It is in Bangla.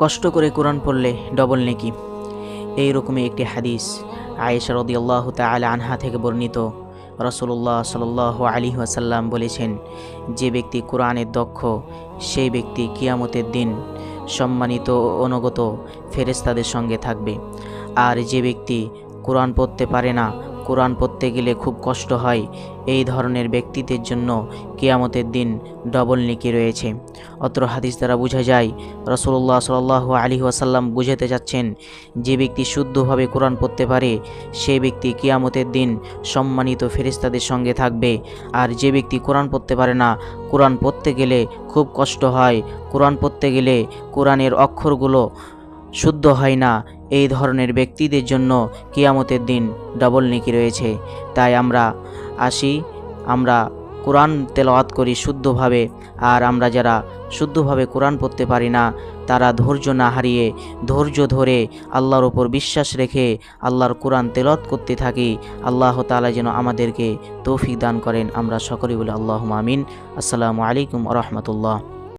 কষ্ট করে কোরআন পড়লে ডবল নেকি। এই রকমই একটি হাদিস আয়েশা রদি আল্লাহ তালা আনহা থেকে বর্ণিত। রসুল্লাহ সাল আলী আসাল্লাম বলেছেন, যে ব্যক্তি কোরআনের দক্ষ, সেই ব্যক্তি কিয়ামতের দিন সম্মানিত অনুগত ফেরেস্তাদের সঙ্গে থাকবে। আর যে ব্যক্তি কোরআন পড়তে পারে না কোরআন পড়তে গেলে খুব কষ্ট হয়। এই ধরনের ব্যক্তিদের জন্য কিয়ামতের দিন ডবল নিকি রয়েছে। অত্র হাদিস দ্বারা বোঝা যায় রসুল্লাহ সাল আলী ওয়াসাল্লাম বুঝাতে যাচ্ছেন, যে ব্যক্তি শুদ্ধভাবে কোরআন পড়তে পারে সেই ব্যক্তি কিয়ামতের দিন সম্মানিত ফেরিস্তাদের সঙ্গে থাকবে। আর যে ব্যক্তি কোরআন পড়তে পারে না, কোরআন পড়তে গেলে খুব কষ্ট হয়। কোরআন পড়তে গেলে কোরআনের অক্ষরগুলো শুদ্ধ হয় না। এই ধরনের ব্যক্তিদের জন্য কিয়ামতের দিন ডবল নেকি রয়েছে। তাই আমরা আসি, আমরা কোরআন তেলাওয়াত করি শুদ্ধভাবে, আর আমরা যারা শুদ্ধভাবে কোরআন পড়তে পারি না, তারা ধৈর্য না হারিয়ে, ধৈর্য ধরে আল্লাহর ওপর বিশ্বাস রেখে আল্লাহর কোরআন তেলত করতে থাকি। আল্লাহ তালা যেন আমাদেরকে তৌফিক দান করেন। আমরা সকলেই বলে আল্লাহ আমিন। আসসালামু আলাইকুম রহমতুল্লাহ।